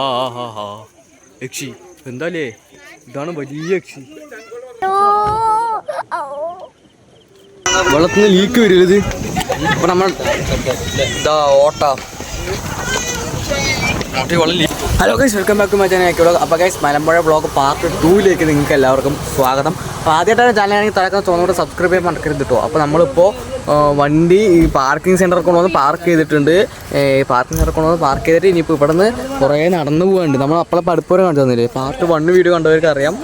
ആ ഹാ ആ. യക്ഷി എന്താലേ? ഇതാണ് വലിയ യക്ഷി. വെള്ളത്തിന് ലീക്ക് വരരുത് അപ്പൊ നമ്മൾ ഇതാ ഓട്ട. Hello guys welcome back to my channel ആയിക്കോളൂ അപ്പോൾ ഗൈസ് മലമ്പുഴ ബ്ലോഗ് പാർട്ട് ടൂയിലേക്ക് നിങ്ങൾക്ക് എല്ലാവർക്കും സ്വാഗതം. അപ്പോൾ ആദ്യമായിട്ടാണ് ചാനലാണെങ്കിൽ തലക്കാൻ തോന്നുന്നത് സബ്സ്ക്രൈബ് ചെയ്യാൻ മറക്കരുത് കേട്ടോ അപ്പോൾ നമ്മളിപ്പോൾ വണ്ടി ഈ പാർക്കിംഗ് സെന്റർ കൊണ്ടു വന്ന് പാർക്ക് ചെയ്തിട്ടുണ്ട്. പാർക്കിംഗ് സെന്റർ കൊണ്ടു വന്ന് പാർക്ക് ചെയ്തിട്ട് ഇനിയിപ്പോൾ ഇവിടെ നിന്ന് കുറേ നടന്നു പോകാനുണ്ട് നമ്മൾ അപ്പോഴെ പഠിപ്പുരം കണ്ടു തന്നില്ലേ? പാർട്ട് വൺ വീഡിയോ കണ്ടവർക്ക് അറിയാം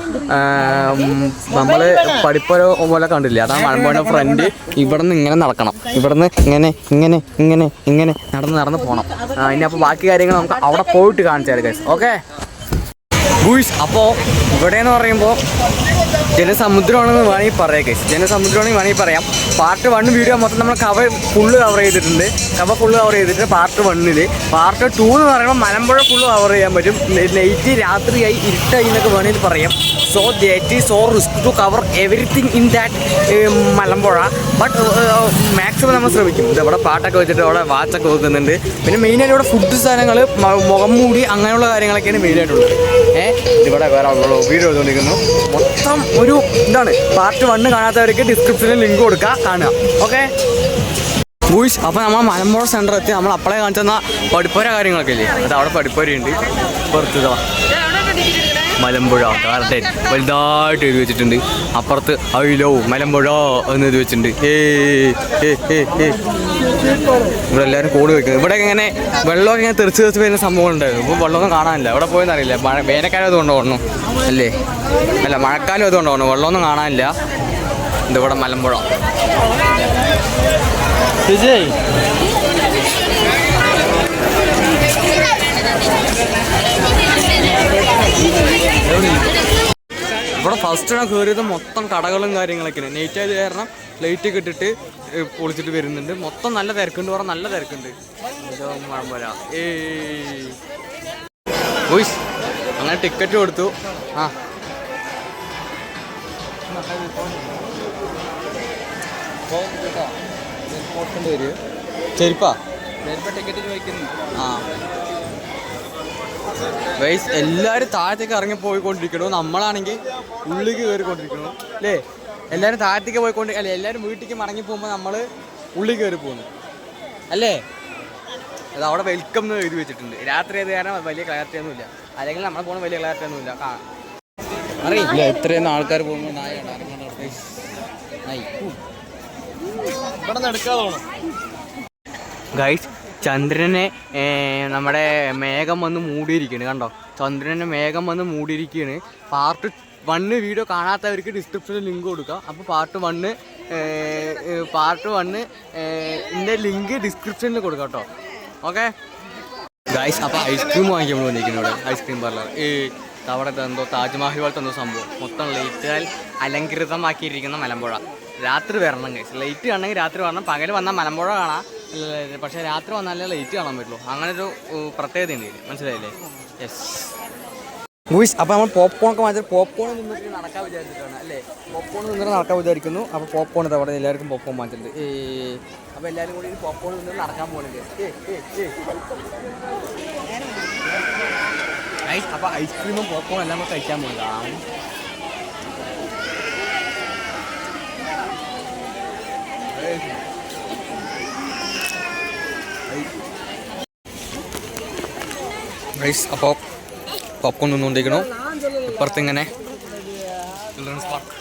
നമ്മൾ പഠിപ്പുര പോലെ കണ്ടില്ല? അതാ മലമ്പുഴ ഫ്രണ്ട് ഇവിടെ നിന്ന് ഇങ്ങനെ നടക്കണം. ഇവിടെ നിന്ന് ഇങ്ങനെ ഇങ്ങനെ ഇങ്ങനെ ഇങ്ങനെ നടന്ന് നടന്ന് പോകണം ഇനി അപ്പോൾ ബാക്കി കാര്യങ്ങൾ നമുക്ക് അവിടെ പോയിട്ട് കാണിച്ചു തരാം ഗൈസ് ഓക്കെ അപ്പോൾ ഇവിടെ എന്ന് പറയുമ്പോൾ ജനസമുദ്രമാണെന്ന് വേണമെങ്കിൽ പറയാം കേസ് ജനസമുദ്രമാണെങ്കിൽ വേണമെങ്കിൽ പറയാം. പാർട്ട് വൺ വീഡിയോ മൊത്തം നമ്മൾ കവർ ഫുള്ള് കവർ ചെയ്തിട്ടുണ്ട്. കവർ ഫുള്ള് കവർ ചെയ്തിട്ട് പാർട്ട് വണ്ണിൽ പാർട്ട് ടു എന്ന് പറയുമ്പോൾ മലമ്പുഴ ഫുള്ള് കവർ ചെയ്യാൻ പറ്റും. നൈറ്റ് രാത്രിയായി ഇരുട്ടായി എന്നൊക്കെ വേണമെങ്കിൽ പറയാം. So that is so risk to cover everything in that Malampuzha. But maximum നമ്മൾ ശ്രമിക്കും. ഇവിടെ പാട്ടൊക്കെ വെച്ചിട്ട് അവിടെ വാച്ചൊക്കെ വെക്കുന്നുണ്ട്. പിന്നെ മെയിനായിട്ട് ഇവിടെ ഫുഡ് സാധനങ്ങൾ മുഖം മൂടി അങ്ങനെയുള്ള കാര്യങ്ങളൊക്കെയാണ് മെയിനായിട്ടുള്ളത് ഏഹ് ഇവിടെ വേറെ ഉള്ള വീഡിയോ ചെയ്തുകൊണ്ടിരിക്കുന്നു മൊത്തം ഒരു ഇതാണ്. പാർട്ട് വണ്ണ് കാണാത്തവർക്ക് ഡിസ്ക്രിപ്ഷനിൽ ലിങ്ക് കൊടുക്കുക കാണുക. ഓക്കെ ബൂയിസ് അപ്പോൾ നമ്മൾ മലമ്പുഴ സെന്റർ എത്തി. നമ്മൾ അപ്പളെ കാണിച്ചെന്ന പഠിപ്പുര കാര്യങ്ങളൊക്കെ ഇല്ലേ? അത് അവിടെ പഠിപ്പുരയുണ്ട്. പുറത്ത് ഇതാ മലമ്പുഴ ഗാർഡൻ വലുതായിട്ട് എഴുതി വെച്ചിട്ടുണ്ട്. അപ്പുറത്ത് അയിലോ മലമ്പുഴ എന്ന് എഴുതി വെച്ചിട്ടുണ്ട്. ഇവിടെ എല്ലാവരും കോട് വെക്കുന്നത്. ഇവിടെ ഇങ്ങനെ വെള്ളമൊക്കെ ഇങ്ങനെ തെറിച്ച് തെറിച്ച് വരുന്ന സംഭവം ഉണ്ടായിരുന്നു ഇപ്പോൾ വെള്ളമൊന്നും കാണാനില്ല. ഇവിടെ പോയെന്ന് അറിയില്ല മഴ വേനൽക്കാലം അതുകൊണ്ട് ഓടണം. അല്ലേ? അല്ല മഴക്കാലം അതുകൊണ്ട് ഓടണം. വെള്ളമൊന്നും കാണാനില്ല. ഇതിവിടെ മലമ്പുഴ. ഇവിടെ ഫസ്റ്റ് ഞാൻ കയറിയത് മൊത്തം കടകളും കാര്യങ്ങളൊക്കെയാണ്. നെയ്റ്റ് ആയത് കാരണം ലൈറ്റ് കിട്ടിട്ട് പൊളിച്ചിട്ട് വരുന്നുണ്ട്. മൊത്തം നല്ല തിരക്കുണ്ട് പറഞ്ഞാൽ നല്ല തിരക്കുണ്ട്. മഴമ്പല ഏയ്. ബോയ്സ് അങ്ങനെ ടിക്കറ്റ് കൊടുത്തു. ആ. ചെരുപ്പാ? ചെരുപ്പ ടിക്കറ്റ് ചോദിക്കുന്നു. ആ. ഗൈസ് എല്ലാവരും താഴത്തേക്ക് ഇറങ്ങി പോയിക്കൊണ്ടിരിക്കണു നമ്മളാണെങ്കിൽ ഉള്ളിലേക്ക് കയറിക്കൊണ്ടിരിക്കണു. അല്ലേ? എല്ലാവരും താഴത്തേക്ക് പോയിക്കൊണ്ട് അല്ലേ എല്ലാവരും വീട്ടിലേക്ക് മടങ്ങി പോകുമ്പോൾ നമ്മൾ ഉള്ളിൽ കയറി പോകുന്നു അല്ലേ? അത് അവിടെ വെൽക്കം എന്ന് എഴുതി വെച്ചിട്ടുണ്ട്. രാത്രി ആയത് കാരണം വലിയ ക്ലാരിറ്റി ഒന്നുമില്ല അല്ലെങ്കിൽ നമ്മളെ പോകുന്ന വലിയ ക്ലാരിറ്റി ഒന്നുമില്ല ആ അറിയില്ല എത്രയൊന്നും ആൾക്കാർ പോകുമ്പോൾ നായ നായി. ഇവിടെ നിന്ന് എടുക്കാതെ പോകണം ഗൈസ് ചന്ദ്രനെ നമ്മുടെ മേഘം വന്ന് മൂടിയിരിക്കുന്നു കണ്ടോ? ചന്ദ്രനെ മേഘം വന്ന് മൂടിയിരിക്കുകയാണ് പാർട്ട് വണ്ണ് വീഡിയോ കാണാത്തവർക്ക് ഡിസ്ക്രിപ്ഷനിൽ ലിങ്ക് കൊടുക്കാം. അപ്പോൾ പാർട്ട് വണ്ണ് പാർട്ട് വണ്ണ് ഇതിന്റെ ലിങ്ക് ഡിസ്ക്രിപ്ഷനിൽ കൊടുക്കാം കേട്ടോ ഓക്കെ? ഗൈസ് അപ്പോൾ ഐസ്ക്രീം വാങ്ങിക്കാൻ വന്നിരിക്കുന്നു ഇവിടെ ഐസ്ക്രീം പാർലർ ഈ അവിടെ എന്തോ താജ്മഹൽ പോലത്തെ എന്തോ സംഭവം. മൊത്തം ലൈറ്റാൽ അലങ്കൃതമാക്കിയിരിക്കുന്ന മലമ്പുഴ. രാത്രി വരണം ഗൈസ് ലൈറ്റ് കാണണമെങ്കിൽ രാത്രി വരണം. പകൽ വന്നാൽ മലമ്പുഴ കാണാം. ഇല്ല, പക്ഷേ രാത്രി വന്നാലേ ലൈറ്റ് കാണാൻ പറ്റുള്ളൂ. അങ്ങനെ ഒരു പ്രത്യേകത ഉണ്ട് മനസ്സിലായില്ലേ? യെസ് മൂവീസ് അപ്പോൾ നമ്മൾ പോപ്കോൺ ഒക്കെ വാങ്ങിച്ചാൽ പോപ്കോൺ നിന്നിട്ട് നടക്കാൻ വിചാരിച്ചിട്ടാണ് അല്ലേ? പോപ്കോൺ നിന്നിട്ട് നടക്കാൻ വിചാരിക്കുന്നു. അപ്പോൾ പോപ്കോൺ ഇത് അവിടെ എല്ലാവർക്കും പോപ്കോൺ വാങ്ങിച്ചിട്ടുണ്ട്. ഏ അപ്പോൾ എല്ലാവരും കൂടി പോപ്കോൺ നിന്നിട്ട് നടക്കാൻ പോകുന്നുണ്ട് അപ്പോൾ ഐസ്ക്രീമും പോപ്കോൺ എല്ലാം കൂടെ കഴിക്കാൻ പോകുന്നതാണ് ഗൈസ് അപ്പോൾ പോപ്കോൺ നിന്നുകൊണ്ടിരിക്കണു ഇപ്പുറത്തിങ്ങനെ ചിൽഡ്രൻസ് പാർക്ക്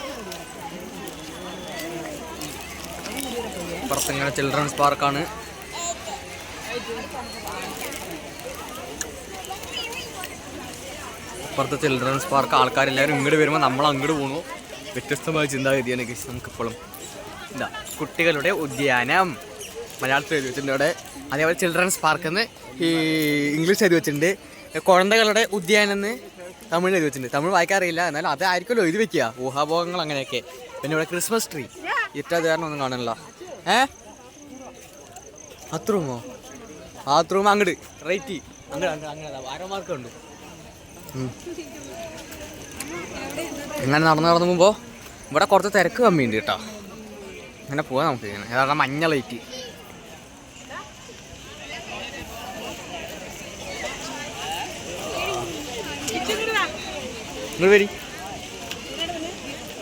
ഇപ്പുറത്തിങ്ങനെ ചിൽഡ്രൻസ് പാർക്കാണ് ഇപ്പുറത്തെ ചിൽഡ്രൻസ് പാർക്ക് ആൾക്കാരെല്ലാവരും ഇങ്ങോട്ട് വരുമ്പോൾ നമ്മൾ അങ്ങോട്ട് പോകണു വ്യത്യസ്തമായ ചിന്താഗതിയാണ് ഗൈസ് നമുക്കിപ്പോഴും. എന്താ കുട്ടികളുടെ ഉദ്യാനം. മലയാളത്തിൽ എഴുതി വെച്ചിട്ടുണ്ട്. അവിടെ അതേപോലെ ചിൽഡ്രൻസ് പാർക്ക് എന്ന് ഈ ഇംഗ്ലീഷ് എഴുതി വെച്ചിട്ടുണ്ട്. കുഴന്തകളുടെ ഉദ്യാനം എന്ന് തമിഴ് എഴുതി വെച്ചിട്ടുണ്ട്. തമിഴ് വായിക്കാറിയില്ല എന്നാലും അതായിരിക്കുമല്ലോ എഴുതി വെക്കുക. ഊഹാഭോഗങ്ങൾ അങ്ങനെയൊക്കെ. പിന്നെ ഇവിടെ ക്രിസ്മസ് ട്രീ ഇറ്റത് കാരണം ഒന്നും കാണില്ല ഏ? ബാത്റൂമോ ബാത്റൂം അങ്ങോട്ട് റൈറ്റ് അങ്ങോട്ട് അങ്ങനെ ആരോമാർക്കും ഉണ്ട്. ഉം. ഇങ്ങനെ നടന്ന് നടന്നു പോകുമ്പോൾ ഇവിടെ കുറച്ച് തിരക്ക് കമ്മിയുണ്ട് കേട്ടോ. അങ്ങനെ പോവാം നമുക്ക് ഇങ്ങനെ. ഏതാണ് മഞ്ഞ ലൈറ്റ് വരി.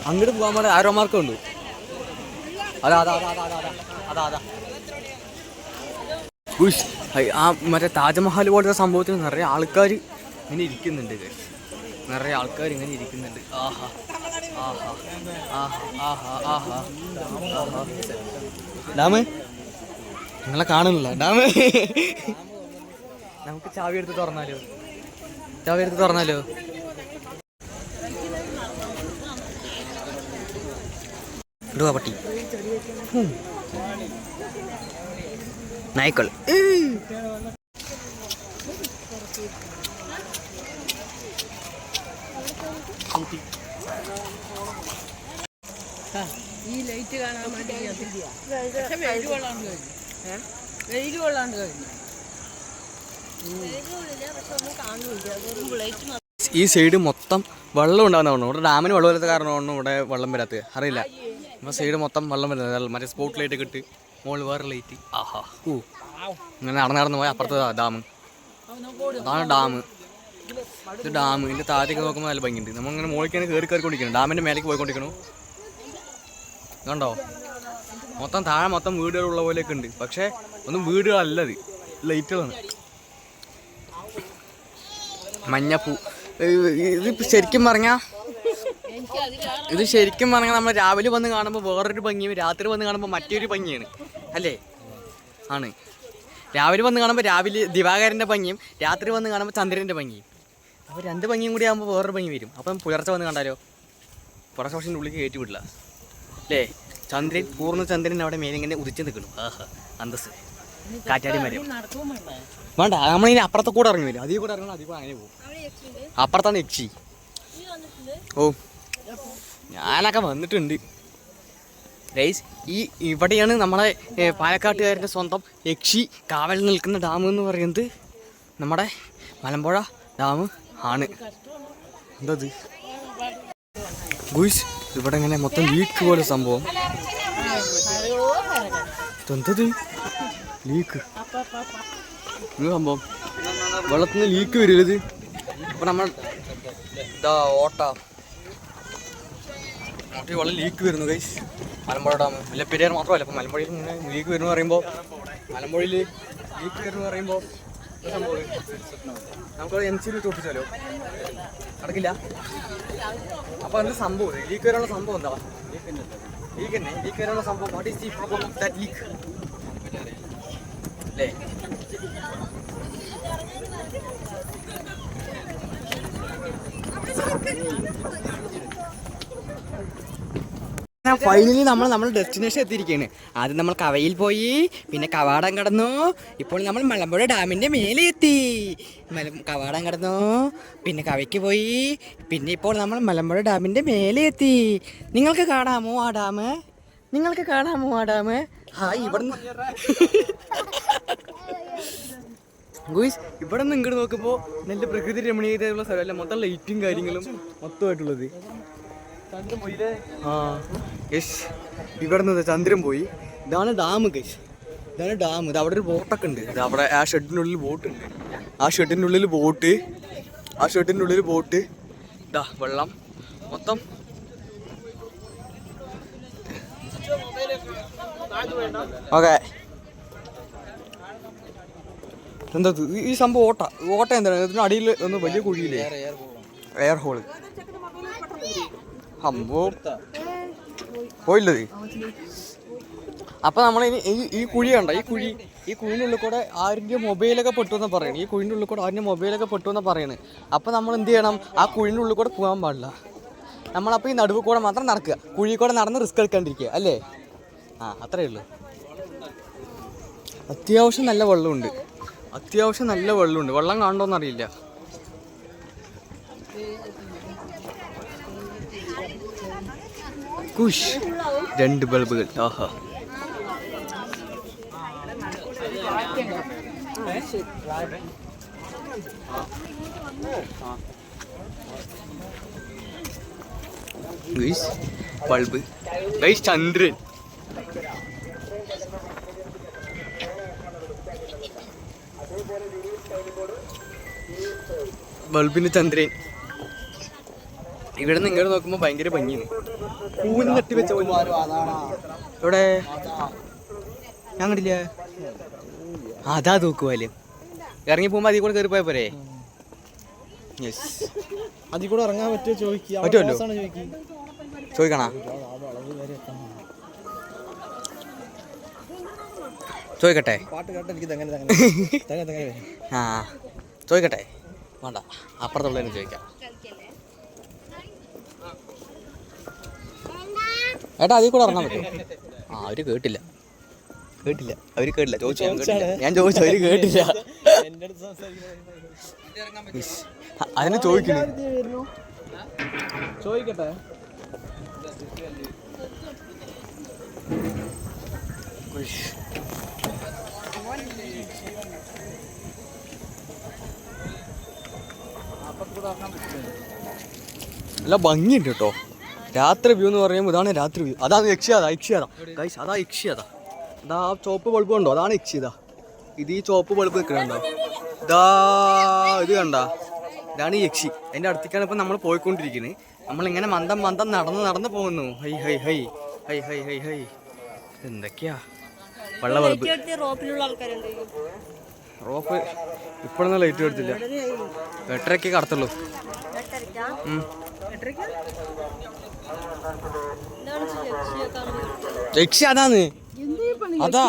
അങ്ങോട്ട് പോകാൻ വേണ്ടി ആരോ മാർക്കം ഉണ്ട് അതാ അതാ അതാ ആ മറ്റേ താജ്മഹൽ പോലത്തെ സംഭവത്തിന് നിറയെ ആൾക്കാർ ഇങ്ങനെ ഇരിക്കുന്നുണ്ട്. നിറയെ ആൾക്കാർ ഇങ്ങനെ ഇരിക്കുന്നുണ്ട്. ആഹാ ആഹാ ആഹാ ആഹാ. ഡാമ് നിങ്ങളെ കാണുന്നില്ല. ഡാമ്. നമുക്ക് ചാവി എടുത്ത് തുറന്നാലോ? ചാവി എടുത്ത് തുറന്നാലോ? ഇടുവാ പട്ടി. നായ്ക്കൾ ഈ ലൈറ്റ് കാണാൻ വേണ്ടി. പക്ഷെ വെയിൽ കൊള്ളാണ്ട് കഴിഞ്ഞു വെയിൽ കൊള്ളാണ്ട് കഴിഞ്ഞു ഈ സൈഡ് മൊത്തം വെള്ളം ഉണ്ടാകുന്നതാണ് ഇവിടെ ഡാമിന് വെള്ളം വരാത്ത കാരണമാണ് ഇവിടെ വെള്ളം വരാത്തത് അറിയില്ല നമ്മുടെ സൈഡ് മൊത്തം വെള്ളം വരുന്നത്. മറ്റേ സ്പോട്ട് ലൈറ്റ് ഒക്കെ ഇട്ട് മുകളിൽ വേറെ ലൈറ്റ് ആഹാ. ഊ. ഇങ്ങനെ നടന്ന് നടന്ന് പോയാൽ അപ്പുറത്ത് ഡാം അതാണ് ഡാം ഇത് ഡാം ഇതിന്റെ താഴത്തേക്ക് നോക്കുമ്പോൾ നല്ല ഭംഗിയുണ്ട്. നമ്മളിങ്ങനെ മുകളിലേക്കാണ് കയറി കയറിക്കൊണ്ടിരിക്കണം ഡാമിന്റെ മേലേക്ക് പോയിക്കൊണ്ടിരിക്കണു. കണ്ടോ? മൊത്തം താഴെ മൊത്തം വീടുകളുള്ള പോലെയൊക്കെ ഉണ്ട്. പക്ഷേ ഒന്നും വീടുകളല്ലത് ലൈറ്റുകളാണ് മഞ്ഞപ്പൂ. ഇത് ശരിക്കും പറഞ്ഞാൽ ഇത് ശരിക്കും പറഞ്ഞാൽ നമ്മൾ രാവിലെ വന്ന് കാണുമ്പോൾ വേറൊരു ഭംഗിയും രാത്രി വന്ന് കാണുമ്പോൾ മറ്റൊരു ഭംഗിയാണ്. അല്ലേ? ആണ്. രാവിലെ വന്ന് കാണുമ്പോൾ രാവിലെ ദിവാകരന്റെ ഭംഗിയും രാത്രി വന്ന് കാണുമ്പോൾ ചന്ദ്രന്റെ ഭംഗിയും. അപ്പോൾ രണ്ട് ഭംഗിയും കൂടി ആകുമ്പോൾ വേറൊരു ഭംഗി വരും. അപ്പം പുലർച്ചെ വന്ന് കണ്ടാലോ? പുറത്തെ വർഷത്തിന്റെ ഉള്ളിൽ കയറ്റി വിടില്ല. അല്ലേ? ചന്ദ്രൻ പൂർണ ചന്ദ്രൻ അവിടെ മേലിങ്ങനെ ഉദിച്ച് നിൽക്കണം ആഹാ അന്തസ് കാറ്റാടി മരം വേണ്ട നമ്മളിനി അപ്പുറത്തെ കൂടെ ഇറങ്ങി വരും. അതിൽ കൂടെ ഇറങ്ങണം അതിൽ കൂടെ അങ്ങനെ പോകും. അപ്പുറത്താണ് യക്ഷി. ഓ. ഞാനൊക്കെ വന്നിട്ടുണ്ട്. ഗൈസ് ഈ ഇവിടെയാണ് നമ്മുടെ പാലക്കാട്ടുകാരന്റെ സ്വന്തം യക്ഷി കാവൽ നിൽക്കുന്ന ഡാം എന്ന് പറയുന്നത്. നമ്മുടെ മലമ്പുഴ ഡാം ആണ്. എന്തത്? ഗുയ്സ് ഇവിടെ ഇങ്ങനെ മൊത്തം ലീക്ക് പോലെ സംഭവം. എന്തത് ലീക്ക് സംഭവം? വെള്ളത്തിൽ നിന്ന് ലീക്ക് വരില്ലത് ഇപ്പൊ നമ്മൾ ഇതാ ഓട്ട. ഓട്ടി വെള്ളം ലീക്ക് വരുന്നു കൈസ് മലമ്പുഴ ഡാം മുല്ലപ്പെരിയാർ മാത്രമല്ല അപ്പോൾ മലമ്പുഴയിൽ ഇങ്ങനെ ലീക്ക് വരുന്നു പറയുമ്പോൾ മലമ്പുഴയിൽ ലീക്ക് വരുന്നു പറയുമ്പോൾ നമുക്ക് എം സിയിൽ ചോദിച്ചാലോ നടക്കില്ല. അപ്പോൾ എന്ത് സംഭവം? ലീക്ക് വരാനുള്ള സംഭവം എന്താ? ലീക്ക് തന്നെ. ലീക്ക് വരാനുള്ള സംഭവം. What is the problem of that leak അല്ലേ? ഫൈനലി നമ്മൾ നമ്മൾ ഡെസ്റ്റിനേഷൻ എത്തിയിരിക്കുകയാണ് ആദ്യം നമ്മൾ കവയിൽ പോയി പിന്നെ കവാടം കടന്നു. ഇപ്പോൾ നമ്മൾ മലമ്പുഴ ഡാമിന്റെ മേലെ എത്തി മല കവാടം കടന്നു പിന്നെ കവയ്ക്ക് പോയി പിന്നെ ഇപ്പോൾ നമ്മൾ മലമ്പുഴ ഡാമിന്റെ മേലെ എത്തി നിങ്ങൾക്ക് കാണാമോ ആ ഡാം? നിങ്ങൾക്ക് കാണാമോ ആ ഡാം? ആ ഇവിടുന്ന് ഗുയിസ് ഇവിടെ നിന്ന് ഇങ്ങോട്ട് നോക്കുമ്പോൾ നല്ല പ്രകൃതി രമണീയതയുള്ള സ്ഥലമല്ല? മൊത്തം ലൈറ്റും കാര്യങ്ങളും മൊത്തമായിട്ടുള്ളത്. ആ യെസ് ഇവിടെ നിന്ന് ചന്ദ്രൻ പോയി. ഇതാണ് ഡാം ഗൈസ് ഇതാണ് ഡാം. ഇത് അവിടെ ഒരു ബോട്ടൊക്കെ ഉണ്ട്. ഇത് അവിടെ ആ ഷെഡിനുള്ളിൽ ബോട്ട് ഉണ്ട്. ആ ഷെഡിന്റെ ഉള്ളിൽ ബോട്ട്. ആ ഷെഡിന്റെ ഉള്ളിൽ ബോട്ട്. ഇതാ വെള്ളം. മൊത്തം. ഓക്കെ. എന്താ ഈ- ഈ സംഭവം ഓട്ട ഓട്ട എന്താണ് ഇതിന് അടിയിൽ ഒന്ന് വലിയ കുഴിയില്ലേ? Air whole. അമ്പോ. പോയില്ലത്. അപ്പൊ നമ്മൾ ഈ ഈ കുഴി കണ്ട? ഈ കുഴി ഈ കുഴിന്റെ ഉള്ളിൽ കൂടെ ആരിന്റെ മൊബൈലൊക്കെ പെട്ടു എന്ന് പറയണം. ഈ കുഴിന്റെ ഉള്ളിൽ കൂടെ ആരിന്റെ മൊബൈലൊക്കെ പെട്ടു എന്ന് പറയണത് അപ്പൊ നമ്മൾ എന്ത് ചെയ്യണം? ആ കുഴിന്റെ ഉള്ളിൽ കൂടെ പോകാൻ പാടില്ല. നമ്മളപ്പോൾ ഈ നടുവ് കൂടെ മാത്രം നടക്കുക. കുഴി കൂടെ നടന്ന് റിസ്ക് എടുക്കാണ്ടിരിക്കുക അല്ലേ? ആ അത്രയേ ഉള്ളൂ. അത്യാവശ്യം നല്ല വെള്ളമുണ്ട്. അത്യാവശ്യം നല്ല വെള്ളമുണ്ട്. വെള്ളം കാണണ്ടോന്ന് കുഷ് രണ്ട് ബൾബുകൾ. ആഹാ. Guys bulb. ഗൈസ് ചന്ദ്രൻ. ബൾബിന് ചന്ദ്രൻ. ഇവിടെ നിന്ന് ഇങ്ങോട്ട് നോക്കുമ്പോൾ ഭയങ്കര ഭംഗിയാണ്. പൂവിന് തട്ടി വെച്ച ഇവിടെ എവിടെ? ഞാൻ കണ്ടില്ല? അതാ തൂക്കുവാൽ ഇറങ്ങി പോകുമ്പോൾ അതി കൂടെ കയറി പോയ പോരെ? യെസ് അതിൽ കൂടെ ഇറങ്ങാൻ പറ്റുമോ ചോദിക്കുക പറ്റുമല്ലോ. ചോദിക്കും? ചോദിക്കണ? ചോദിക്കട്ടെ. പാട്ട് കേട്ട് എനിക്ക് ആ ചോദിക്കട്ടെ. വേണ്ട. അപ്പുറത്തുള്ളതിന് ചോദിക്കാം. ഏട്ടാ അതിൽ കൂടെ ഇറങ്ങാൻ പറ്റും ആ അവർ കേട്ടില്ല. കേട്ടില്ല. അവർ കേട്ടില്ല. ചോദിച്ചു ഞാൻ കേട്ടില്ല. ഞാൻ ചോദിച്ചു അവർ കേട്ടില്ല. അതിന് ചോദിക്കുന്നു ചോദിക്കട്ടെ. അല്ല ഭംഗിയുണ്ട് കേട്ടോ. രാത്രി വ്യൂ എന്ന് പറയുമ്പോൾ ഇതാണ് രാത്രി വ്യൂ അതാണ് യക്ഷിയാത യക്ഷിയാത ഗൈസ് അതാ. യക്ഷിയാത ഇതാ ആ ചോപ്പ് ബൾബ് ഉണ്ടോ അതാണ് യക്ഷിയത ഇത്. ഈ ചോപ്പ് ബൾബ് നിൽക്കണുണ്ടോ ഇതാ ഇത് കണ്ട? ഇതാണ് ഈ യക്ഷി. അതിന്റെ അടുത്തേക്കാണ് ഇപ്പം നമ്മൾ പോയിക്കൊണ്ടിരിക്കുന്നത് നമ്മളിങ്ങനെ മന്ദം മന്ദം നടന്ന് നടന്ന് പോകുന്നു. Hi hi hi. Hi hi hi hi. എന്തൊക്കെയാ വെള്ള ബൾബ് റോപ്പ് ഇപ്പോഴൊന്നും ലൈറ്റ് എടുത്തില്ല എട്ടരയ്ക്ക് കടത്തുള്ളൂ. യക്ഷി അതാണ് അതാ.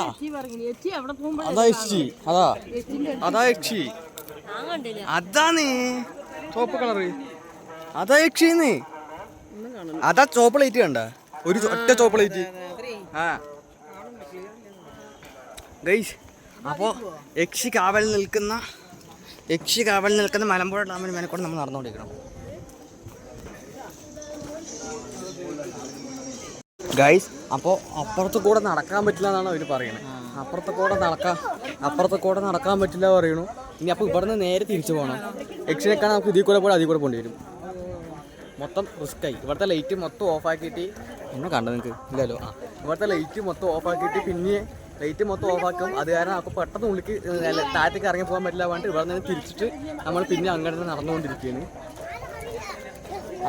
അതാ യക്ഷി അതാ. അതാ യക്ഷി അതാന്ന്. ചോപ്പ് കളറ്. അതാ യക്ഷിന്ന് അതാ ചോപ്പ് പ്ലേറ്റ് കണ്ട. ഒരു ഒറ്റ ചോപ്പ് പ്ലേറ്റ്. ആ. ഗൈസ് അപ്പോ യക്ഷി കാവൽ നിൽക്കുന്ന യക്ഷി കാവൽ നിൽക്കുന്ന മലമ്പുഴ ഡാമിന് മേനക്കൂടെ നമ്മൾ നടന്നുകൊണ്ടിരിക്കണം. ഗൈസ് അപ്പോൾ അപ്പുറത്ത് കൂടെ നടക്കാൻ പറ്റില്ല എന്നാണ് അവർ പറയുന്നത് അപ്പുറത്ത് കൂടെ നടക്കാൻ അപ്പുറത്ത് കൂടെ നടക്കാൻ പറ്റില്ല പറയണു ഇനി അപ്പോൾ ഇവിടുന്ന് നേരെ തിരിച്ചു പോകണം എക്സിനൊക്കെ നമുക്ക് ഇതിൽ കൂടെ പോയി അതിൽ കൂടെ പോകേണ്ടി വരും. മൊത്തം റിസ്ക്കായി. ഇവിടുത്തെ ലൈറ്റ് മൊത്തം ഓഫ് ആക്കിയിട്ട് എന്നെ കണ്ടത് നിങ്ങൾക്ക് ഇല്ലല്ലോ. ആ ഇവിടുത്തെ ലൈറ്റ് മൊത്തം ഓഫ് ആക്കിയിട്ട് പിന്നെ ലൈറ്റ് മൊത്തം ഓഫ് ആക്കും. അത് കാരണം അപ്പോൾ പെട്ടെന്ന് ഉള്ളിക്ക് താഴത്തേക്ക് ഇറങ്ങി പോകാൻ പറ്റില്ല പറഞ്ഞിട്ട് ഇവിടെ നിന്ന് തിരിച്ചിട്ട് നമ്മൾ പിന്നെ അങ്ങനെ നടന്നുകൊണ്ടിരിക്കുകയാണ്.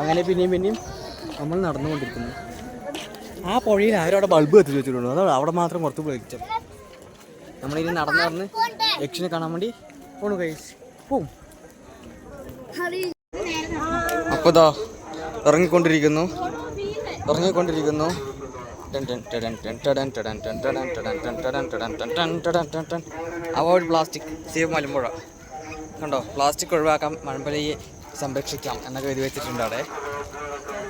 അങ്ങനെ പിന്നെയും പിന്നെയും നമ്മൾ നടന്നുകൊണ്ടിരിക്കുന്നു. ആ പുഴയിൽ ആരും അവിടെ ബൾബ് കത്തിച്ച് വെച്ചിട്ടുണ്ട് അതാണ് അവിടെ മാത്രം പുറത്ത് വെളിച്ചം നമ്മളിനി നടന്നു നടന്ന് യക്ഷനെ കാണാൻ വേണ്ടി പോണു കൈസ് പോവും അപ്പോൾ ഇതാ ഇറങ്ങിക്കൊണ്ടിരിക്കുന്നു ഇറങ്ങിക്കൊണ്ടിരിക്കുന്നു അവോയ്ഡ് പ്ലാസ്റ്റിക് സേവ് മലമ്പുഴ കണ്ടോ പ്ലാസ്റ്റിക് ഒഴിവാക്കാം മലമ്പുഴയെ സംരക്ഷിക്കാം എന്നൊക്കെ എഴുതി വെച്ചിട്ടുണ്ട് അവിടെ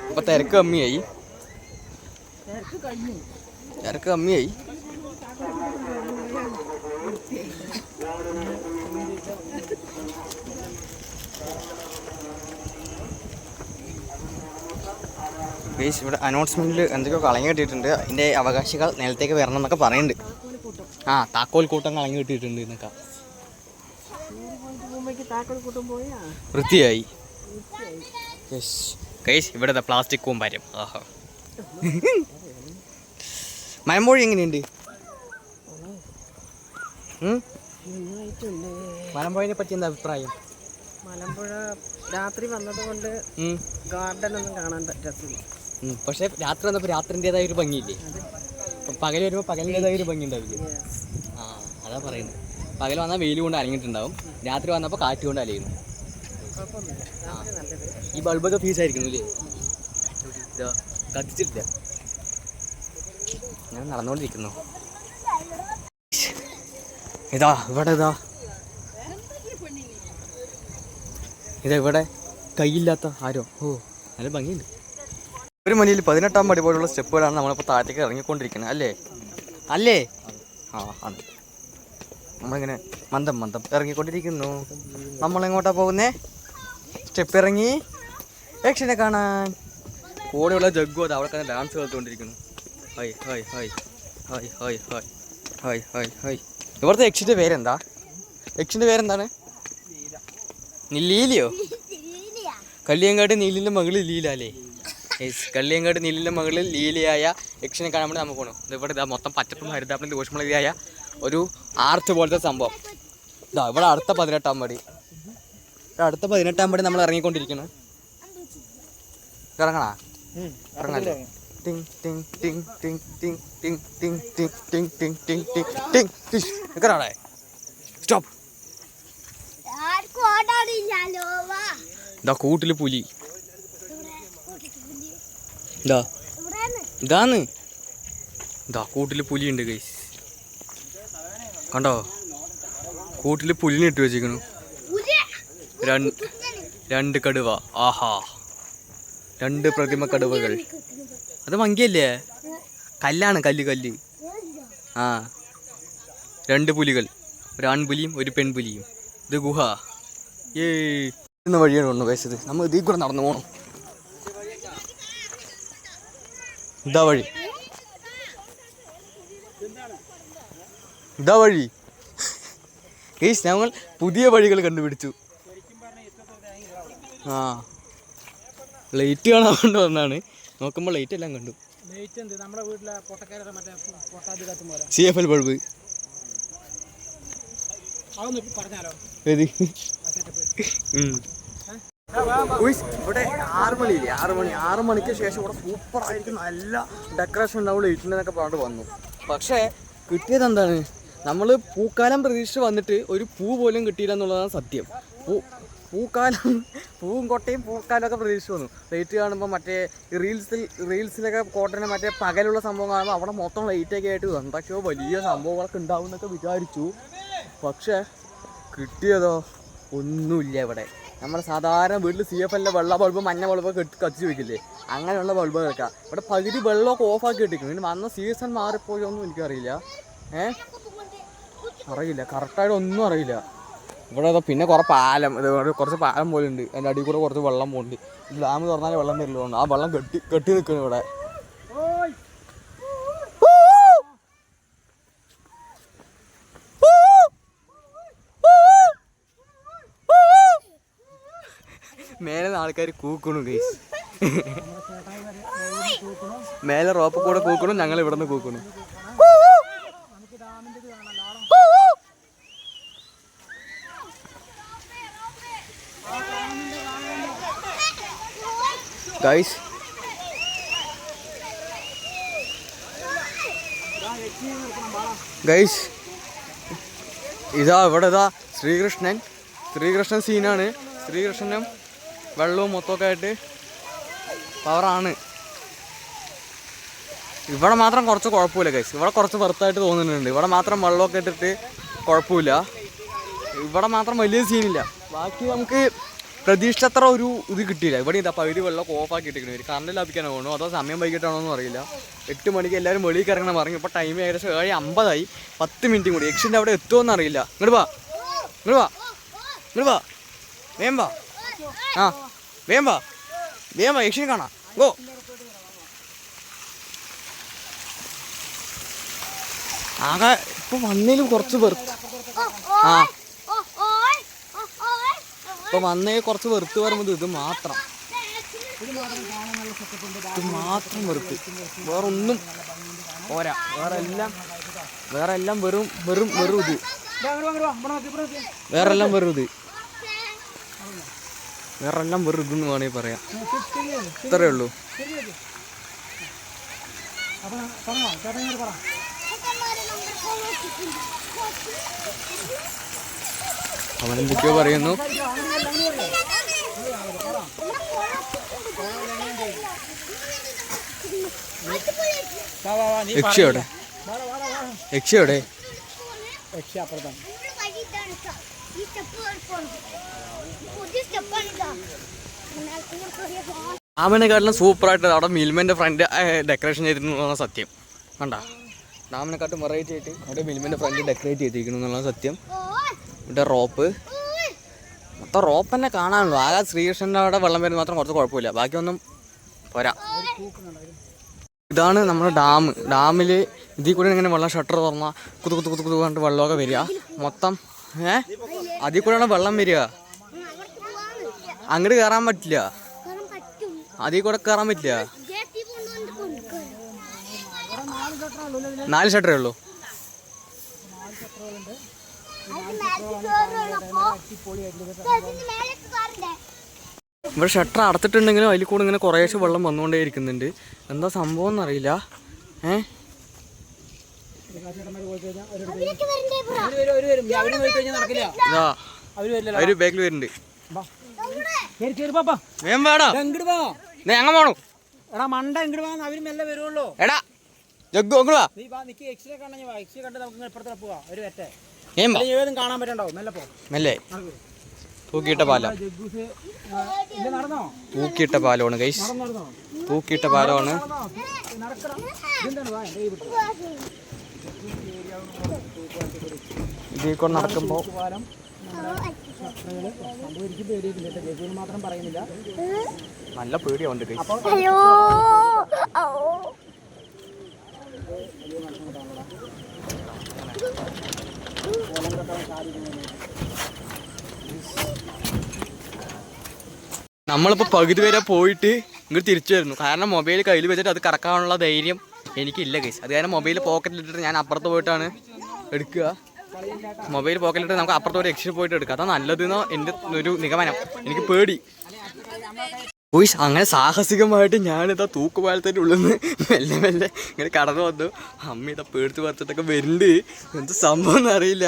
അപ്പൊ തിരക്ക് കമ്മിയായി തിരക്ക് കമ്മിയായി. ഗൈസ് ഇവിടെ അനൗൺസ്മെന്റിൽ എന്തൊക്കെയോ കളഞ്ഞു കിട്ടിയിട്ടുണ്ട്. അതിന്റെ അവകാശികൾ നേരത്തേക്ക് വരണം എന്നൊക്കെ പറയുന്നുണ്ട്. ആ താക്കോൽ കൂട്ടം കളഞ്ഞു കിട്ടിയിട്ടുണ്ട് എന്നൊക്കെ. വൃത്തിയായി. ഗൈസ് ഇവിടെ പ്ലാസ്റ്റിക് കൂമ്പാരം. ആഹാ. മലമ്പുഴ എങ്ങനെയുണ്ട്? മലമ്പുഴനെ മലമ്പുഴയെ പറ്റി എന്താ അഭിപ്രായം? മലമ്പുഴ രാത്രി വന്നതുകൊണ്ട് കൊണ്ട് ഗാർഡൻ ഒന്നും കാണാൻ രസമില്ല പക്ഷെ രാത്രി വന്നപ്പോൾ രാത്രിന്റെതായ ഒരു ഭംഗിയില്ലേ? പകൽ വരുമ്പോൾ പകലിന്റെതായ ഒരു ഭംഗി ഉണ്ടാവില്ലേ? ആ അതാ പറയുന്നത് പകൽ വന്നാൽ വെയിൽ കൊണ്ട് അലങ്ങിയിട്ടുണ്ടാവും. രാത്രി വന്നപ്പോൾ കാറ്റ് കൊണ്ട് അലയുന്നു. ഈ ബൾബൊക്കെ ഫീസ് ആയിരിക്കുന്നു അല്ലേ കത്തിച്ചിട്ടില്ല. ഞാൻ നടന്നുകൊണ്ടിരിക്കുന്നു. ഇതാ ഇവിടെ ഇതാ. ഇതാ ഇവിടെ കൈയില്ലാത്ത ആരോ. ഓ നല്ല ഭംഗിയുണ്ട്. ഒരു മുന്നിൽ പതിനെട്ടാം പടി പോലുള്ള സ്റ്റെപ്പുകളാണ് നമ്മളിപ്പോൾ താഴത്തേക്ക് ഇറങ്ങിക്കൊണ്ടിരിക്കുന്നത് അല്ലേ? അല്ലേ? ആ ആണ് നമ്മളിങ്ങനെ മന്ദം മന്ദം ഇറങ്ങിക്കൊണ്ടിരിക്കുന്നു. നമ്മളെങ്ങോട്ടാണ് പോകുന്നേ? സ്റ്റെപ്പ് ഇറങ്ങി. യക്ഷനെ കാണാൻ. കൂടെയുള്ള ജഗ്ഗു അത് അവിടെ തന്നെ dance കളിച്ചുകൊണ്ടിരിക്കുന്നു. Hi hi hi hi hi hi hi hi hi. ഇവിടുത്തെ യക്ഷിന്റെ പേരെന്താ? യക്ഷിന്റെ പേരെന്താണ്? ലീലയോ? കള്ളിയങ്കാട് നീലിന്റെ മകൾ ലീല അല്ലേ? യെസ് കല്ലിയങ്കാട് നീലിന്റെ മകളിൽ ലീലയായ യക്ഷിനെ കാണാൻ വേണ്ടി നമുക്ക് പോകണം ഇവിടെ ഇതാ മൊത്തം പച്ചപ്പും ഹരിതാപ്പും ദോഷമുള്ളതായ ഒരു ആർച്ച് പോലത്തെ സംഭവം. ഇതാ ഇവിടെ അടുത്ത പതിനെട്ടാം പടി. അടുത്ത പതിനെട്ടാം പടി നമ്മൾ ഇറങ്ങിക്കൊണ്ടിരിക്കുന്നു. ഇറങ്ങണാ? പറഞ്ഞല്ലേ സ്റ്റോപ്പ് ദാ കൂട്ടിൽ പുലി ഇതാന്ന് ഇതാ കൂട്ടിൽ പുലി ഉണ്ട് കൈസ് കണ്ടോ കൂട്ടിൽ പുലിനിട്ട് വെച്ചിരിക്കണു രണ്ട് കടുവ ആഹാ രണ്ട് പ്രതിമ കടുവകൾ. അത് മങ്കിയല്ലേ? കല്ലാണ് കല്ല് കല്ല്. ആ. രണ്ട് പുലികൾ. ഒരു ആൺപുലിയും ഒരു പെൺപുലിയും. ഇത് ഗുഹ. ഏ ഇന്ന വഴിയാണ് ഒന്ന് പേശത് നമ്മൾ ഇതിൽ കൂടെ നടന്നു പോകണം ഇതാ വഴി. ഇതാ വഴി. ഗൈസ് ഞങ്ങൾ പുതിയ വഴികൾ കണ്ടുപിടിച്ചു. ആ. ലൈറ്റ് കാണാൻ കൊണ്ട് വന്നാണ്. നോക്കുമ്പോൾ ലൈറ്റ് എല്ലാം കണ്ടു. സി എഫ് എൽ ബൾബ് ഏത്? ഇവിടെ ആറ് മണിയില്ലേ? ആറ് മണി. ആറ് മണിക്ക് ശേഷം ഇവിടെ സൂപ്പർ ആയിരിക്കും. നല്ല ഡെക്കറേഷൻ ഉണ്ടാവും ലൈറ്റിന്റെ പറഞ്ഞിട്ട് വന്നു. പക്ഷേ കിട്ടിയത് എന്താണ്? നമ്മൾ പൂക്കാലം പ്രതീക്ഷിച്ച് വന്നിട്ട് ഒരു പൂ പോലും കിട്ടിയില്ല എന്നുള്ളതാണ് സത്യം. പൂ പൂക്കാലം പൂവും കൊട്ടയും പൂക്കാലമൊക്കെ പ്രതീക്ഷിച്ച് വന്നു. ലൈറ്റ് കാണുമ്പോൾ മറ്റേ റീൽസിൽ റീൽസിലൊക്കെ കോട്ടനെ മറ്റേ പകലുള്ള സംഭവം കാണുമ്പോൾ അവിടെ മൊത്തം ലൈറ്റൊക്കെ ആയിട്ട് എന്തൊക്കെയോ വലിയ സംഭവങ്ങളൊക്കെ ഉണ്ടാവും എന്നൊക്കെ വിചാരിച്ചു. പക്ഷേ കിട്ടിയതോ ഒന്നുമില്ല ഇവിടെ. നമ്മുടെ സാധാരണ വീട്ടിൽ സി എഫ് എല്ലിന്റെ വെള്ള ബൾബ് മഞ്ഞ ബൾബ് കത്തിച്ച് വെക്കില്ലേ? അങ്ങനെയുള്ള ബൾബ് കേൾക്കാം ഇവിടെ പകുതി വെള്ളമൊക്കെ ഓഫാക്കി ഇട്ടിരിക്കും പിന്നെ വന്ന സീസൺ മാറിപ്പോയൊന്നും എനിക്കറിയില്ല. ഏഹ് അറിയില്ല. കറക്റ്റായിട്ട് ഒന്നും അറിയില്ല. ഇവിടെ പിന്നെ കുറേ പാലം ഇതുപോലെ കുറച്ച് പാലം പോലെ ഉണ്ട് അതിന്റെ അടിയിൽ കൂടെ കുറച്ച് വെള്ളം പോകുന്നുണ്ട് ഡാം തുറന്നാലേ വെള്ളം വരില്ലുണ്ട് ആ വെള്ളം കെട്ടി കെട്ടി നിൽക്കുന്നു ഇവിടെ. മേലെ ആൾക്കാർ കൂക്കണു ഗൈസ് മേലെ റോപ്പ് കൂടെ കൂക്കണു ഞങ്ങൾ ഇവിടെ നിന്ന് കൂക്കണു. ഗൈസ് ഗൈസ് ഇതാ ഇവിടെ ഇതാ ശ്രീകൃഷ്ണൻ. ശ്രീകൃഷ്ണൻ സീനാണ്. ശ്രീകൃഷ്ണനും വെള്ളവും മൊത്തമൊക്കെ ആയിട്ട് പവറാണ് ഇവിടെ മാത്രം കുറച്ച് കുഴപ്പമില്ല ഗൈസ് ഇവിടെ കുറച്ച് വെറുത്തായിട്ട് തോന്നുന്നുണ്ട്. ഇവിടെ മാത്രം വെള്ളമൊക്കെ ഇട്ടിട്ട് കുഴപ്പമില്ല. ഇവിടെ മാത്രം വലിയ സീനില്ല ബാക്കി നമുക്ക് പ്രതീക്ഷിച്ചത്ര ഒരു ഇത് കിട്ടിയില്ല. ഇവിടെ ഇതാ പകുതി വെള്ളം ഓഫാക്കി ഇട്ടിരിക്കുന്നു. ഒരു കറണ്ട് ലാഭിക്കാനോ വേണോ അതോ സമയം വൈകിട്ടാണോ എന്ന് അറിയില്ല. എട്ട് മണിക്ക് എല്ലാവരും വെളിയിൽ കിറങ്ങണം പറഞ്ഞു. ഇപ്പോൾ ടൈം ഏകദേശം ഏഴ് അമ്പതായി. പത്ത് മിനിറ്റും കൂടി. യക്ഷിന്റെ അവിടെ എത്തുമെന്ന് അറിയില്ല. ഇങ്ങോട്ട് വാ. ഇങ്ങോട്ട് വാ. ഇങ്ങോട്ട് വാ. വേം വാ. ആ വേം വാ. വേം വാ. യക്ഷിനെ കാണാം. ഗോ. ആകെ ഇപ്പം വന്നതിലും കുറച്ച് വെറുത്ത്. ആ. ഇപ്പൊ വന്നേ കുറച്ച് വെറുത്ത് പറയുമ്പോൾ ഇത് മാത്രം. ഇത് മാത്രം വെറുത്ത്. വേറെ ഒന്നും പോരാ. വേറെ എല്ലാം വേറെ എല്ലാം വെറും വെറും വെറും ഇത്. വേറെ എല്ലാം വെറും ഇത്. വേറെ എല്ലാം വെറും ഇതെന്ന് വേണമെങ്കിൽ പറയാം. ഇത്രയേ ഉള്ളൂ. അവൻ എന്തൊക്കെയോ പറയുന്നു. യക്ഷയോടെ. യക്ഷയോടെ. സൂപ്പർ സൂപ്പറായിട്ട് അവിടെ മിൽമന്റെ ഫ്രണ്ട് ഡെക്കറേഷൻ ചെയ്തിരുന്നു എന്നാണ് സത്യം. കണ്ട? ഡാമിനെക്കാട്ടും വെറൈറ്റി ആയിട്ട് അവിടെ മിൽമന്റെ ഫ്രണ്ട് ഡെക്കറേറ്റ് ചെയ്തിരിക്കുന്നു എന്നുള്ള സത്യം. ഇവിടെ റോപ്പ്. മൊത്തം റോപ്പ് തന്നെ കാണാനുള്ളൂ. ആകെ ശ്രീകൃഷ്ണന്റെ അവിടെ വെള്ളം വരുന്നത് മാത്രം കുറച്ച് കുഴപ്പമില്ല. ബാക്കിയൊന്നും പോരാ. ഇതാണ് നമ്മുടെ ഡാം. ഡാമിൽ ഇതിൽ കൂടെ ഇങ്ങനെ വെള്ളം ഷട്ടർ തുറന്നാൽ കുത്തു കുത്തു കുത്തു കുത്തു പറഞ്ഞിട്ട് വെള്ളമൊക്കെ വരിക. മൊത്തം ഏ? അതിൽ കൂടെയാണ് വെള്ളം വരിക? അങ്ങോട്ട് കയറാൻ പറ്റില്ല. അതിൽ കൂടെ കയറാൻ പറ്റില്ല. നാല് ഷട്ടറേ ഉള്ളൂ. ഇവിടെ ഷട്ടർ അടച്ചിട്ടുണ്ടെങ്കിലും അതിൽ കൂടെ ഇങ്ങനെ കുറേശ്ശെ വെള്ളം വന്നുകൊണ്ടേ ഇരിക്കുന്നുണ്ട്. എന്താ സംഭവം എന്നറിയില്ല. ഏ? അവർ ബാക്കിൽ വരുന്നുണ്ട്. വേം. എടാ. മണ്ട ഇങ്ങോട്ട് വാ അവർ എടാ. ജഗ്ഗു അങ്ങോട്ട് നീ വാ നിക്ക് കണ്ട് നമുക്ക് ഇപ്പുറത്തെ പോവാ. ഒരു വെറ്റേ അല്ലെങ്കിൽ കാണാൻ പറ്റണ്ടാവും മെല്ലെ പോ. മെല്ലെ. തൂക്കിയിട്ട പാലാ. തൂക്കിയിട്ട പാലമാണ് കൈസ് നടന്നോ നടന്നോ? തൂക്കിയിട്ട പാലമാണ്. കൈ ഇതിൽ കൂടെ നടക്കുമ്പോൾ നല്ല പേടിയാവുണ്ട് അയ്യോ. ഓ നമ്മളിപ്പോൾ പകുതി വരെ പോയിട്ട് ഇങ്ങോട്ട് തിരിച്ചു വരുന്നു. കാരണം മൊബൈൽ കയ്യിൽ വെച്ചിട്ട് അത് കറക്കാനുള്ള ധൈര്യം എനിക്കില്ല കേസ് അത് കാരണം മൊബൈൽ പോക്കറ്റിലിട്ടിട്ട് ഞാൻ അപ്പുറത്ത് പോയിട്ടാണ് എടുക്കുക. മൊബൈൽ പോക്കറ്റിലിട്ട് നമുക്ക് അപ്പുറത്ത് പോയിട്ട് എക്സിറ്റ് പോയിട്ട് എടുക്കുക അതാ നല്ലതെന്നോ എന്റെ ഒരു നിഗമനം. എനിക്ക് പേടി. ഉയ്സ് അങ്ങനെ സാഹസികമായിട്ട് ഞാനിതാ തൂക്കുപാലത്തിന്റെ ഉള്ളിൽ നിന്ന് മെല്ലെ മെല്ലെ ഇങ്ങനെ കടന്നു വന്നു. അമ്മ ഇതാ പേടിച്ച് പറിച്ചിട്ടൊക്കെ വരുന്നുണ്ട് എന്ത് സംഭവം എന്നറിയില്ല.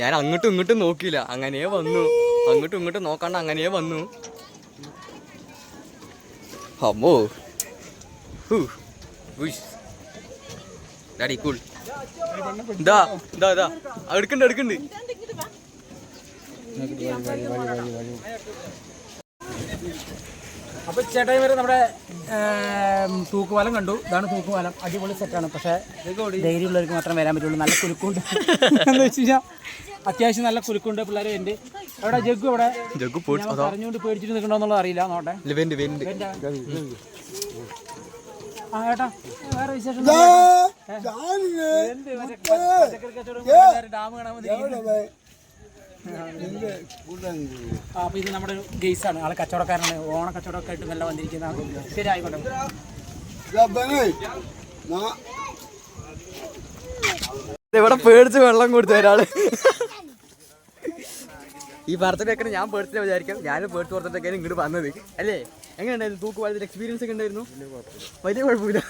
ഞാൻ അങ്ങോട്ടും ഇങ്ങോട്ടും നോക്കിയില്ല. അങ്ങനെ വന്നു. അങ്ങോട്ടും ഇങ്ങോട്ടും നോക്കാണ്ട് അങ്ങനെ വന്നു. അമ്മോ. ഡാഡി കൂൾ ഇതാ ഇതാ ഇതാ. എടുക്കണ്ട് എടുക്കണ്ട്. അപ്പോൾ ചേട്ടൻ വരെ നമ്മുടെ തൂക്കുപാലം കണ്ടു. ഇതാണ് തൂക്കുപാലം. അടിപൊളി സെറ്റാണ് പക്ഷേ ധൈര്യമുള്ളവർക്ക് മാത്രം വരാൻ പറ്റുള്ളൂ. നല്ല കുലുക്കുണ്ട്. എന്ന് വെച്ച് കഴിഞ്ഞാൽ അത്യാവശ്യം നല്ല കുലുക്കുണ്ട് പിള്ളേരെ ഉണ്ട് അവിടെ ജഗ്ഗു അവിടെ ജഗ്ഗു പറഞ്ഞുകൊണ്ട് പേടിച്ചിട്ട് നിൽക്കണമെന്നുള്ളത് അറിയില്ല. നോട്ടെ ആ ഏട്ടാ വേറെ വിശേഷം? ഡാം കാണാൻ അപ്പൊ ഇത് നമ്മുടെ ഒരു ആണ്. ആളെ കച്ചവടക്കാരനാണ്. ഓണ കച്ചവടമൊക്കെ ആയിട്ട് നല്ല വന്നിരിക്കുന്ന ശരി ആയിക്കോട്ടെ ഇവിടെ പേടിച്ച് വെള്ളം കൊടുത്തു ഒരാൾ? ഈ ബർത്ത്ഡേക്കിന് ഞാൻ പേടിച്ചിട്ട് വിചാരിക്കാം. ഞാനും പേടിച്ച് പുറത്തിട്ടൊക്കെയാണ് ഇങ്ങോട്ട് വന്നത്. അല്ലേ? എങ്ങനെയുണ്ടായിരുന്നു? തൂക്ക് വളരെ എക്സ്പീരിയൻസ് ഒക്കെ ഉണ്ടായിരുന്നു? വലിയ കുഴപ്പമില്ല.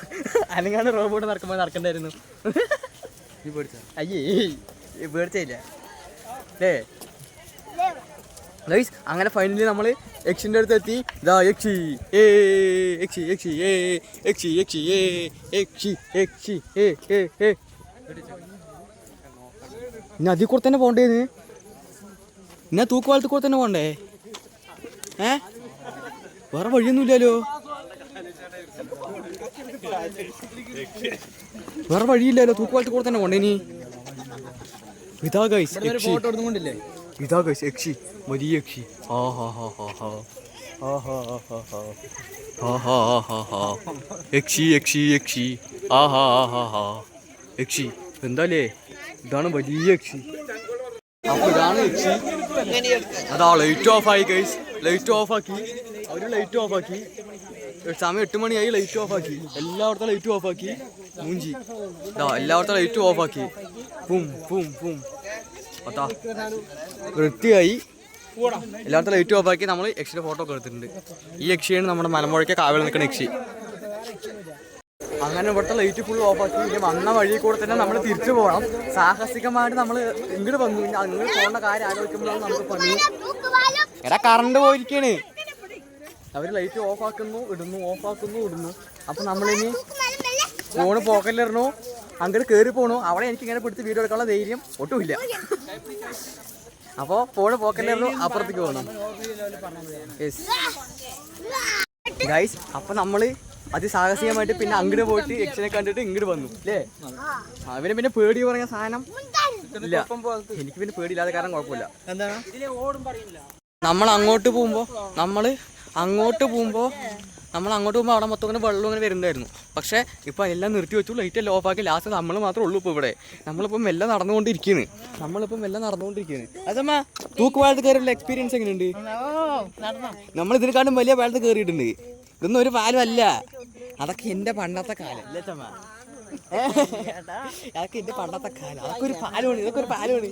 അനങ്ങാണ്ട് റോബോട്ട് നടക്കുമ്പോൾ നടക്കണ്ടായിരുന്നു. അയ്യേ പേടിച്ചില്ല അല്ലേ ഗൈസ് അങ്ങനെ ഫൈനലി നമ്മൾ യക്ഷിന്റെ അടുത്ത് എത്തി. ദാ യക്ഷി. ഏ യക്ഷി യക്ഷി ഏ യക്ഷി യക്ഷി ഏ യക്ഷി യക്ഷി ഏ ഏ ഏ. ഇനി കൂടെ തന്നെ പോണ്ടേന്ന് ഇന്ന? തൂക്കുവാലത്ത് കൂടെ തന്നെ പോണ്ടേ? ഏ? വേറെ വഴിയൊന്നുമില്ലല്ലോ. വേറെ വഴിയില്ലല്ലോ തൂക്കുവാലത്ത് കൂടെ തന്നെ പോണ്ടേ ഇനി? ഇതാ ഗൈസ് യക്ഷി ഇതാ ഗൈസ് യക്ഷി വലിയ യക്ഷി ആ ഹാ ഹാ ഹാ ഹാ യക്ഷി യക്ഷി യക്ഷി ആ ഹാ ഹാ ഹാ യക്ഷി എന്താലേ ഇതാണ് വലിയ യക്ഷി അപ്പൊ ഇതാണ് യക്ഷി അതാ ലൈറ്റ് ഓഫ് ആയി ഗൈസ് ലൈറ്റ് ഓഫ് ആക്കി അവർ ലൈറ്റ് ഓഫ് ആക്കി സമയം എട്ട് മണിയായി ലൈറ്റ് ഓഫ് ആക്കി. എല്ലായിടത്തും ലൈറ്റ് ഓഫ് ആക്കി. മൂഞ്ചി. ഇതാ എല്ലായിടത്തും ലൈറ്റ് ഓഫ് ആക്കി. പും പും പും അതാ വൃത്തിയായി. എല്ലായിടത്തും ലൈറ്റ് ഓഫ് ആക്കി നമ്മൾ യക്ഷിയുടെ ഫോട്ടോ ഒക്കെ എടുത്തിട്ടുണ്ട്. ഈ യക്ഷിയാണ് നമ്മുടെ മലമ്പുഴയ്ക്ക് കാവൽ നിൽക്കുന്ന യക്ഷി. അങ്ങനെ ഇവിടുത്തെ ലൈറ്റ് ഫുൾ ഓഫ് ആക്കി. ഇനി വന്ന വഴി കൂടെ തന്നെ നമ്മൾ തിരിച്ചു പോകണം സാഹസികമായിട്ട് നമ്മൾ ഇങ്ങോട്ട് വന്നു. അങ്ങോട്ട് പോകേണ്ട കാര്യം ആലോചിക്കുമ്പോഴാണ് നമുക്ക് പണി. എടാ കറണ്ട് പോയിരിക്കാണ് അവർ ലൈറ്റ് ഓഫ് ആക്കുന്നു ഇടുന്നു ഓഫ് ആക്കുന്നു ഇടുന്നു. അപ്പൊ നമ്മളിനി ഫോണ് പോക്കറ്റിലിടണു അങ്ങോട്ട് കയറി പോണു. അവിടെ എനിക്ക് ഇങ്ങനെ പിടിച്ച് വീഡിയോ എടുക്കാനുള്ള ധൈര്യം ഒട്ടുമില്ല. അപ്പോൾ ഫോണ് പോക്കറ്റിലിടണു അപ്പുറത്തേക്ക് പോകണം ഗൈസ് അപ്പൊ നമ്മൾ അതിസാഹസികമായിട്ട് പിന്നെ അങ്ങോട്ട് പോയിട്ട് യക്ഷനെ കണ്ടിട്ട് ഇങ്ങോട്ട് വന്നു അല്ലേ അവന് പിന്നെ പേടി പറഞ്ഞ സാധനം ഇല്ല. എനിക്ക് പിന്നെ പേടിയില്ലാതെ കാരണം കുഴപ്പമില്ല. എന്താണ്? ഇതിലെ ഓടും പറയില്ല നമ്മൾ അങ്ങോട്ട് പോകുമ്പോൾ നമ്മൾ അങ്ങോട്ട് പോകുമ്പോൾ നമ്മൾ അങ്ങോട്ട് പോകുമ്പോൾ അവിടെ മൊത്തം ഇങ്ങനെ വെള്ളം ഇങ്ങനെ വരുന്നുണ്ടായിരുന്നു പക്ഷേ ഇപ്പോൾ എല്ലാം നിർത്തി വെച്ചു. ലൈറ്റ് എല്ലാം ഓഫാക്കി ലാസ്റ്റ് നമ്മൾ മാത്രമേ ഉള്ളൂ ഇപ്പോൾ ഇവിടെ. നമ്മളിപ്പം മെല്ലെ നടന്നുകൊണ്ടിരിക്കുന്നു നമ്മളിപ്പം മെല്ലെ നടന്നുകൊണ്ടിരിക്കുന്നു അതമ്മ തൂക്കുപാലത്ത് കയറിയുള്ള എക്സ്പീരിയൻസ് എങ്ങനെയുണ്ട്? നമ്മൾ ഇതിനെക്കാട്ടും വലിയ പാലത്ത് കയറിയിട്ടുണ്ട്. ഇതൊന്നും ഒരു പാലമല്ല. അതൊക്കെ എന്റെ പണ്ടത്തെ കാലം. അല്ലേ ചമ്മ അതൊക്കെ എന്റെ പണ്ടത്തെ കാലം അതൊക്കെ ഒരു പാലമാണ് ഇതൊക്കെ ഒരു പാലമാണ്.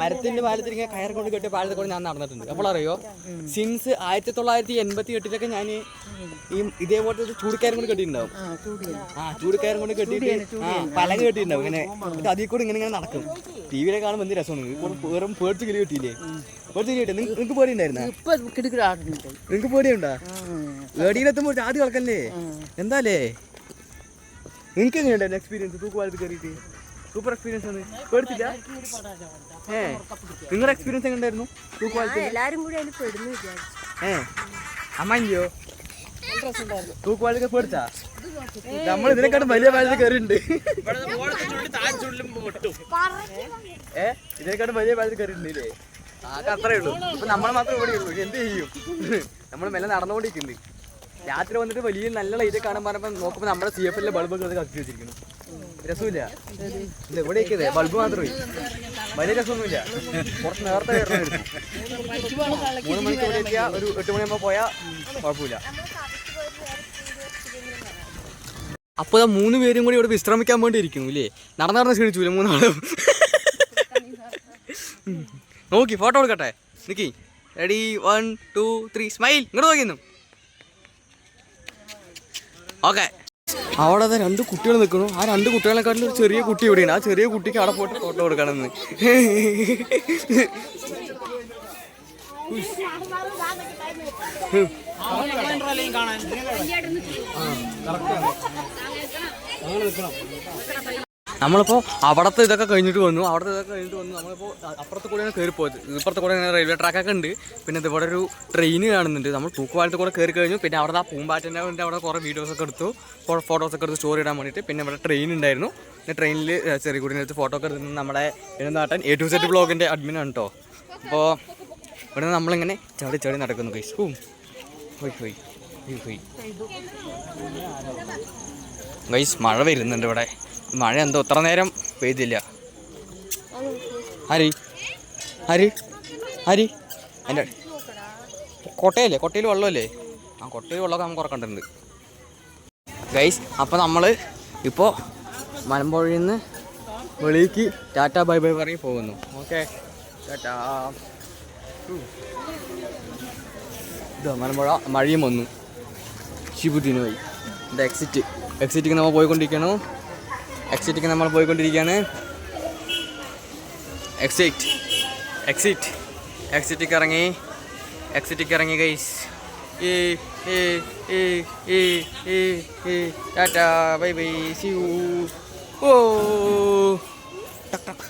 മരത്തിന്റെ പാലത്തിൽ ഇങ്ങനെ കയർ കൊണ്ട് കെട്ടിയ പാലത്തെ കൊണ്ട് ഞാൻ നടന്നിട്ടുണ്ട്. അപ്പോൾ അറിയോ സിൻസ് ആയിരത്തി തൊള്ളായിരത്തി എൺപത്തി എട്ടിലൊക്കെ ഞാൻ ഈ ഇതേപോലത്തെ ചൂടിക്കയറും കൊണ്ട് കെട്ടിയിട്ടുണ്ടാവും. ആ ചൂടിക്കയറും കൊണ്ട് കെട്ടിയിട്ട് ആ പലക കെട്ടിയിട്ടുണ്ടാവും. ഇങ്ങനെ എന്നിട്ട് അതിൽ കൂടെ ഇങ്ങനെ ഇങ്ങനെ നടക്കും. ടി വിയിലെ കാണുമ്പോൾ എന്ത് രസമാണ്? വെറും പേടിച്ച് കിളി കിട്ടിയില്ലേ? പേടിച്ച് കിട്ടി. നിങ്ങൾക്ക് പേടി ഉണ്ടായിരുന്നു നിങ്ങൾക്ക് പേടിയുണ്ടാ? ഏടിയിലെത്തുമ്പോൾ ആദ്യം കളക്കല്ലേ എന്താലേ? നിങ്ങൾക്ക് എങ്ങനെയുണ്ടായിരുന്നു എക്സ്പീരിയൻസ് തൂക്കുപാലത്ത് കയറിയിട്ട്? സൂപ്പർ എക്സ്പീരിയൻസ് ആണ്. പേടിച്ചില്ല? ഏ നിങ്ങളുടെ എക്സ്പീരിയൻസ് എങ്ങനെ ഉണ്ടായിരുന്നു തൂക്കുപാലത്ത് എല്ലാരും കൂടി അതിൽ പെടുന്നു ഏ അമ്മയോ തൂക്കുപാലൊക്കെ പേടിച്ചാ? നമ്മൾ ഇതിനെക്കാട്ടും വലിയ പാലത്ത് കയറിയിട്ടുണ്ട്. ഏ ഇതിനെക്കാട്ടും വലിയ പാലത്ത് കയറിയിട്ടുണ്ട് ഇല്ലേ ആകെ അത്രേ ഉള്ളൂ. ഇപ്പൊ നമ്മൾ മാത്രമേ ഇവിടെ ഉള്ളൂ. എന്ത് ചെയ്യും? നമ്മൾ മെല്ലെ നടന്നുകൊണ്ടിരിക്കുന്നുണ്ട്. രാത്രി വന്നിട്ട് വലിയ നല്ല ലൈറ്റ് കാണാൻ പറഞ്ഞപ്പോൾ നോക്കുമ്പോൾ നമ്മുടെ സി എഫ് എല്ലിലെ ഒക്കെ കത്തി വെച്ചിരിക്കുന്നു. രസമില്ല. ഇവിടെ എവിടെയൊക്കെ ബൾബ് മാത്രമേ വലിയ രസമൊന്നുമില്ല. കുറച്ച് നേരത്തെ മൂന്ന് മണിക്ക് ഇവിടെ എത്തിയാൽ ഒരു എട്ട് മണിയാകുമ്പോൾ പോയാൽ കുഴപ്പമില്ല. അപ്പോൾ ദാ മൂന്ന് പേരും കൂടി ഇവിടെ വിശ്രമിക്കാൻ വേണ്ടി ഇരിക്കുന്നു ഇല്ലേ? നടന്ന് നടന്ന് ക്ഷണിച്ചു മൂന്നാളും? നോക്കി ഫോട്ടോ എടുക്കട്ടെ? Nikki. Ready one two three smile ഇങ്ങോട്ട് നോക്കിയിരുന്നു ഓക്കെ. അവിടെ ദാ രണ്ട് കുട്ടികൾ നിൽക്കുന്നു. ആ രണ്ട് കുട്ടികളെക്കാട്ടിലും ഒരു ചെറിയ കുട്ടി ഇവിടെയാണ് ആ ചെറിയ കുട്ടിക്ക് അവിടെ പോയിട്ട് ഫോട്ടോ കൊടുക്കണമെന്ന് നമ്മളിപ്പോൾ അവിടുത്തെ ഇതൊക്കെ കഴിഞ്ഞിട്ട് വന്നു അവിടുത്തെ ഇതൊക്കെ കഴിഞ്ഞിട്ട് വന്നു. നമ്മളിപ്പോൾ അപ്പുറത്ത് കൂടെയാണ് കയറി പോയത്. ഇപ്പുറത്ത് കൂടെ ഇങ്ങനെ റെയിൽവേ ട്രാക്കൊക്കെ ഉണ്ട്. പിന്നെ ഇവിടെ ഒരു ട്രെയിൻ കാണുന്നുണ്ട്. നമ്മൾ തൂക്കുപാലത്ത് കൂടെ കയറി കഴിഞ്ഞു. പിന്നെ അവിടെ ആ പൂമ്പാറ്റന്റെ അവിടെ അവിടെ കുറേ വീഡിയോസൊക്കെ എടുത്തു. ഫോട്ടോസ് ഒക്കെ എടുത്ത് സ്റ്റോറി ഇടാൻ വേണ്ടിയിട്ട്. പിന്നെ ഇവിടെ ട്രെയിൻ ഉണ്ടായിരുന്നു. പിന്നെ ട്രെയിനിൽ ചെറിയ കുടിനടുത്ത് ഫോട്ടോ ഒക്കെ എടുത്ത് നമ്മുടെ നാട്ടൻ എ ടു സെറ്റ് ബ്ലോഗിന്റെ ആണ് കേട്ടോ അപ്പോൾ ഇവിടെ നിന്ന് നമ്മളിങ്ങനെ ചാടി ചാടി നടക്കുന്നു കൈസ് ഹൂം ഹോയ് ഹോയ്. ഹോയ് ഹോയ്. ഗൈസ് മഴ വരുന്നുണ്ട് ഇവിടെ. മഴ എന്തോ ഇത്ര നേരം പെയ്തില്ല. ഹരി ആര്? ആര്? എന്റെ കൊട്ടയല്ലേ? കൊട്ടയിൽ വെള്ളമല്ലേ? ആ കൊട്ടയിൽ വെള്ളമൊക്കെ നമുക്ക് കുറക്കണ്ടുണ്ട് ഗൈസ് അപ്പോൾ നമ്മൾ ഇപ്പോൾ മലമ്പുഴയിൽ നിന്ന് വെളിക്ക് ടാറ്റ ബൈ ബൈ പറഞ്ഞ് പോകുന്നു. ഓക്കെ. ടാറ്റാ. ഇതാ മലമ്പുഴ മഴയും വന്നു. ശിബുദ്ദീനുമായി ഇത് എക്സിറ്റ് എക്സിറ്റിക്ക് നമ്മൾ പോയിക്കൊണ്ടിരിക്കണു. എക്സിറ്റിക്ക് നമ്മൾ പോയിക്കൊണ്ടിരിക്കുകയാണ്. എക്സിറ്റ് എക്സിറ്റ് എക്സിറ്റിക്ക് ഇറങ്ങി. എക്സിറ്റിക്ക് ഇറങ്ങി ഗൈസ് ഏ ഏ ഏ ഏ ഏ ഏ. Tata bye bye. See you oh. ടക് ടക്.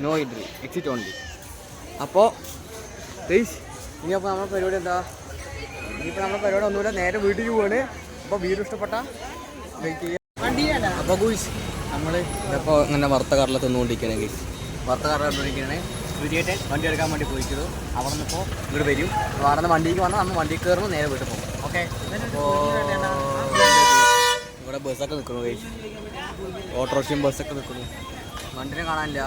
നോ എൻട്രി എക്സിറ്റ് ഓൺലി അപ്പോൾ ഗൈസ് ഇനി അപ്പോൾ നമ്മുടെ പരിപാടി എന്താ? ഇനിയിപ്പോൾ നമ്മുടെ പരിപാടി ഒന്നുമില്ല നേരെ വീട്ടിൽ പോവാണ്. അപ്പോൾ വീട് ഇഷ്ടപ്പെട്ട ലൈക്ക് അപ്പോൾ ഗുയ്സ് നമ്മൾ ഇപ്പോൾ ഇങ്ങനെ വറുത്ത കടല തിന്നുകൊണ്ടിരിക്കുകയാണ് ഗൈസ് വറുത്ത കടല തിന്നുകൊണ്ടിരിക്കുകയാണ് വീട്ടിൽ വണ്ടി എടുക്കാൻ വേണ്ടി പോയിക്കുന്നു അവിടെ നിന്നിപ്പോൾ ഇവിടെ വരും. അവിടെ നിന്ന് വണ്ടിക്ക് വന്നാൽ നമ്മൾ വണ്ടി കയറുമ്പോൾ നേരെ വീട്ടിൽ പോകും. ഓക്കെ? അപ്പോൾ ഇവിടെ ബസ്സൊക്കെ നിൽക്കുന്നു ഗൈസ് ഓട്ടോറിക്ഷയും ബസ്സൊക്കെ നിൽക്കുന്നു. വണ്ടിനെ കാണാനില്ല.